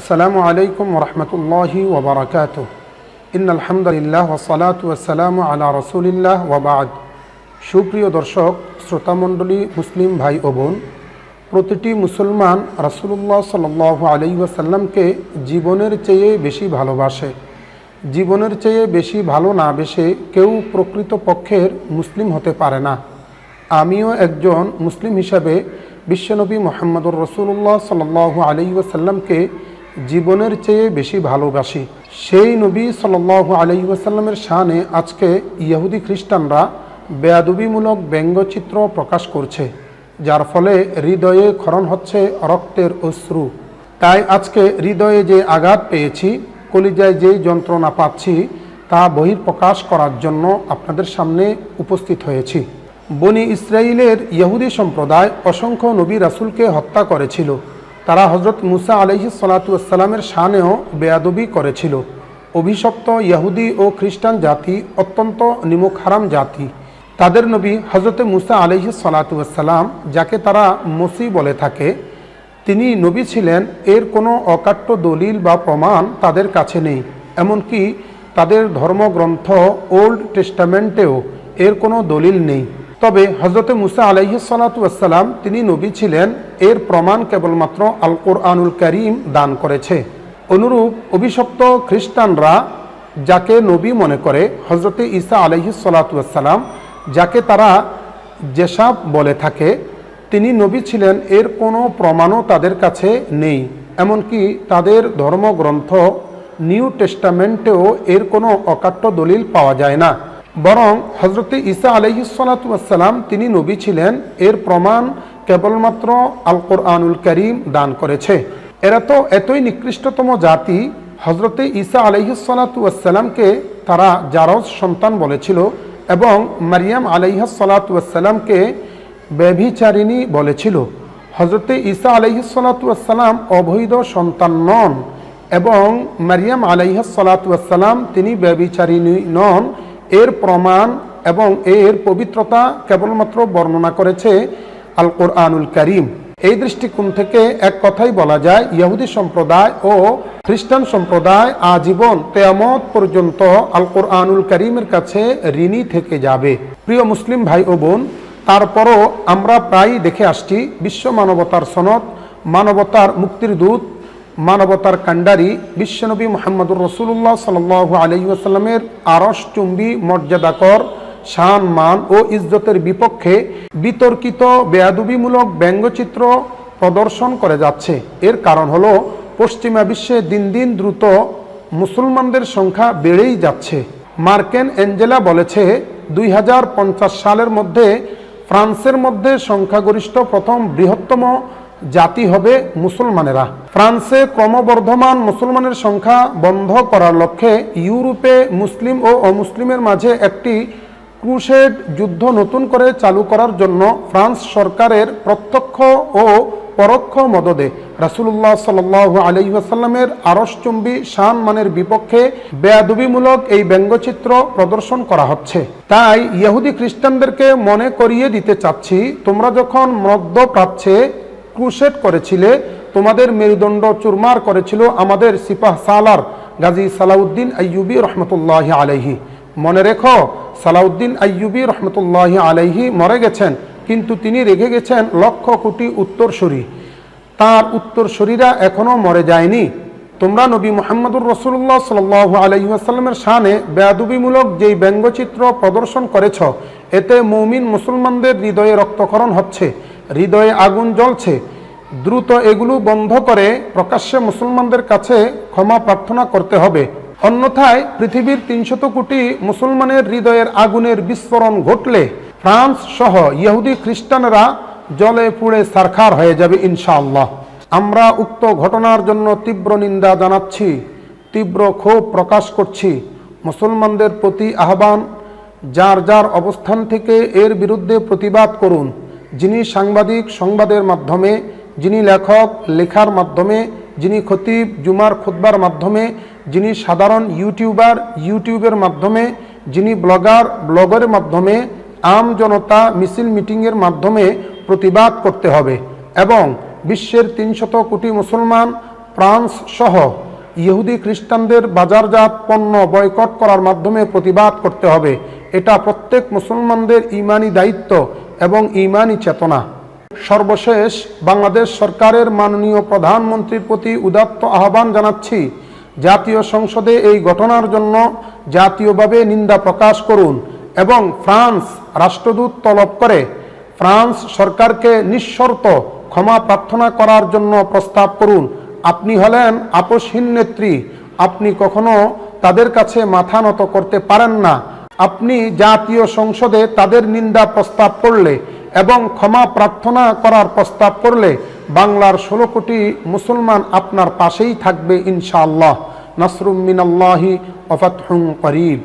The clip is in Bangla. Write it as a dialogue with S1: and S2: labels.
S1: আসসালামু আলাইকুম রহমতুল্লাহি ওবরাকাত ইন আলহামদুলিল্লাহ ওসলাত ওসালাম আলা রসুলিল্লাহ ওবাদ সুপ্রিয় দর্শক, শ্রোতামণ্ডলী, মুসলিম ভাই ও বোন, প্রতিটি মুসলমান রসুল্লাহ সাল আলি ওয়াসাল্লামকে জীবনের চেয়ে বেশি ভালোবাসে। জীবনের চেয়ে বেশি ভালো না বেশে কেউ প্রকৃত পক্ষের মুসলিম হতে পারে না। আমিও একজন মুসলিম হিসাবে বিশ্বনবী মোহাম্মদুর রসুল্লাহ সাল্লাহ আলি ওয়াসাল্লামকে জীবনের চেয়ে বেশি ভালোবাসি। সেই নবী সাল আলী ওয়াসাল্লামের শানে আজকে ইয়াহুদি খ্রিস্টানরা বেয়াদবিমূলক ব্যঙ্গচিত্র প্রকাশ করছে, যার ফলে হৃদয়ে ক্ষরণ হচ্ছে রক্তের অশ্রু। তাই আজকে হৃদয়ে যে আঘাত পেয়েছি, কলিজায় যে যন্ত্রণা পাচ্ছি, তা বহির্প্রকাশ করার জন্য আপনাদের সামনে উপস্থিত হয়েছি। বনি ইসরায়েলের ইহুদি সম্প্রদায় অসংখ্য নবী রাসুলকে হত্যা করেছিল। তারা হজরত মুসা আলহি সালাতামের শানেও বেয়াদবি করেছিল। অভিশপ্ত ইহুদি ও খ্রিস্টান জাতি অত্যন্ত নিমুখ হারাম জাতি। তাদের নবী হজরতে মুসা আলহি সালাতাম যাকে তারা মসি বলে থাকে, তিনি নবী ছিলেন, এর কোনো অকাট্য দলিল বা প্রমাণ তাদের কাছে নেই। এমনকি তাদের ধর্মগ্রন্থ ওল্ড টেস্টামেন্টেও এর কোনো দলিল নেই। তবে হজরতে মুসা আলাইহি সালাতাম তিনি নবী ছিলেন, এর প্রমাণ কেবলমাত্র আল কোরআনুল করিম দান করেছে। অনুরূপ অভিশপ্ত খ্রিস্টানরা যাকে নবী মনে করে হজরতে ঈসা আলাইহি সালাতাম যাকে তারা যেসাব বলে থাকে, তিনি নবী ছিলেন, এর কোনো প্রমাণও তাদের কাছে নেই। এমনকি তাদের ধর্মগ্রন্থ নিউ টেস্টামেন্টেও এর কোনো অকাট্য দলিল পাওয়া যায় না। বরং হজরতে ঈসা আলহিসাল্লাম তিনি নবী ছিলেন, এর প্রমাণ কেবলমাত্র আল কোরআনুল করিম দান করেছে। এরা তো এতই নিকৃষ্টতম জাতি হজরতে ঈসা আলহিসাল্লাতুয়াসাল্লামকে তারা জারজ সন্তান বলেছিল এবং মারিয়াম আলাইহাসাল্লাতুয়াসাল্লামকে ব্যভিচারিণী বলেছিল। হজরতে ঈসা আলহিসাল্লাতুয়াসাল্লাম অবৈধ সন্তান নন এবং মারিয়াম আলাইহাসাল্লাতুয়াসাল্লাম তিনি ব্যভিচারিণী নন। এর প্রমাণ এবং এর পবিত্রতা কেবলমাত্র বর্ণনা করেছে আল কোরআনুল করিম। এই দৃষ্টিকোণ থেকে এক কথাই বলা যায়, ইহুদি সম্প্রদায় ও খ্রিস্টান সম্প্রদায় আজীবন তেয়ামত পর্যন্ত আল কোরআনুল করিমের কাছে ঋণী থেকে যাবে। প্রিয় মুসলিম ভাই ও বোন, তারপরও আমরা প্রায়ই দেখে আসছি বিশ্ব মানবতার সনদ, মানবতার মুক্তির দূত মানবতার কাণ্ডারি বিশ্বনবী মোহাম্মদুর রসুল্লাহ সাল আলহি আসাল্লামের আরস চুম্বি, মর্যাদাকর, শান, মান ও ইজ্জতের বিপক্ষে বিতর্কিত, বেয়াদুবিমূলক ব্যঙ্গচিত্র প্রদর্শন করে যাচ্ছে। এর কারণ হলো, পশ্চিমা বিশ্বে দিন দিন দ্রুত মুসলমানদের সংখ্যা বেড়েই যাচ্ছে। মার্কেন অ্যাঞ্জেলা বলেছে, দুই হাজার পঞ্চাশ সালের মধ্যে ফ্রান্সের মধ্যে সংখ্যাগরিষ্ঠ প্রথম বৃহত্তম জাতি হবে মুসলমানেরা। ফ্রান্সে ক্রমবর্ধমান মুসলমানের সংখ্যা বন্ধ করার লক্ষ্যে ইউরোপে মুসলিম ও অমুসলিমের মাঝে একটি ক্রুশেড যুদ্ধ নতুন করে চালু করার জন্য ফ্রান্স সরকারের প্রত্যক্ষ ও পরোক্ষ মদদে রাসুল্লাহ সাল আলহিহাসাল্লামের আরসচুম্বী শান মানের বিপক্ষে বেয়াদুবিমূলক এই ব্যঙ্গচিত্র প্রদর্শন করা হচ্ছে। তাই ইহুদি খ্রিস্টানদেরকে মনে করিয়ে দিতে চাচ্ছি, তোমরা যখন মধ্যপ্রাচ্যে ক্রুশেট করেছিলে, তোমাদের মেরুদণ্ড চুরমার করেছিল আমাদের সিপাহ সালার গাজী সালাউদ্দিন আইয়ুবী রহমতুল্লাহ আলাইহি। মনে রেখো, সালাউদ্দিন আইয়ুবী রহমতুল্লাহ আলাইহি মরে গেছেন, কিন্তু তিনি রেখে গেছেন লক্ষ কোটি উত্তরসূরি। তার উত্তরসূরিরা এখনও মরে যায়নি। তোমরা নবী মোহাম্মদুর রসুল্লাহ সাল আলহিহাস্লামের শানে বেয়াদুবিমূলক যেই ব্যঙ্গচিত্র প্রদর্শন করেছ, এতে মৌমিন মুসলমানদের হৃদয়ে রক্তকরণ হচ্ছে। হৃদয়ে আগুন জ্বলছে। দ্রুত এগুলো বন্ধ করে প্রকাশ্যে মুসলমানদের কাছে ক্ষমা প্রার্থনা করতে হবে। অন্যথায় পৃথিবীর তিনশত কোটি মুসলমানের হৃদয়ের আগুনের বিস্ফোরণ ঘটলে ফ্রান্স সহ ইহুদি খ্রিস্টানরা জলে পুড়ে সারখার হয়ে যাবে ইনশাআল্লাহ। আমরা উক্ত ঘটনার জন্য তীব্র নিন্দা জানাচ্ছি, তীব্র ক্ষোভ প্রকাশ করছি। মুসলমানদের প্রতি আহ্বান, যার যার অবস্থান থেকে এর বিরুদ্ধে প্রতিবাদ করুন। যিনি সাংবাদিক সংবাদের মাধ্যমে, যিনি লেখক লেখার মাধ্যমে, যিনি খতিব জুমার খুতবার মাধ্যমে, যিনি সাধারণ ইউটিউবার ইউটিউবের মাধ্যমে, যিনি ব্লগার ব্লগের মাধ্যমে আম জনতা মিছিল মিটিংয়ের মাধ্যমে প্রতিবাদ করতে হবে এবং বিশ্বের তিনশত কোটি মুসলমান ফ্রান্স সহ ইহুদি খ্রিস্টানদের বাজারজাত পণ্য বয়কট করার মাধ্যমে প্রতিবাদ করতে হবে। এটা প্রত্যেক মুসলমানদের ইমানি দায়িত্ব। এবং ইমানি চেতনা। সর্বশেষ বাংলাদেশ সরকারের মাননীয় প্রধানমন্ত্রীর প্রতি উদাত্ত আহ্বান জানাচ্ছি, জাতীয় সংসদে এই ঘটনার জন্য জাতীয়ভাবে নিন্দা প্রকাশ করুন এবং ফ্রান্স রাষ্ট্রদূত তলব করে, ফ্রান্স সরকারকে নিঃশর্ত ক্ষমা প্রার্থনা করার জন্য প্রস্তাব করুন। আপনি হলেন আপোষহীন নেত্রী, আপনি কখনো তাদের কাছে মাথা নত করতে পারেন না। আপনি জাতীয় সংসদে তাদের নিন্দা প্রস্তাব করলে এবং ক্ষমা প্রার্থনা করার প্রস্তাব করলে বাংলার ষোলো কোটি মুসলমান আপনার পাশেই থাকবে ইনশাআল্লাহ। নাসরুম মিনাল্লাহি ওফাতহুম করিব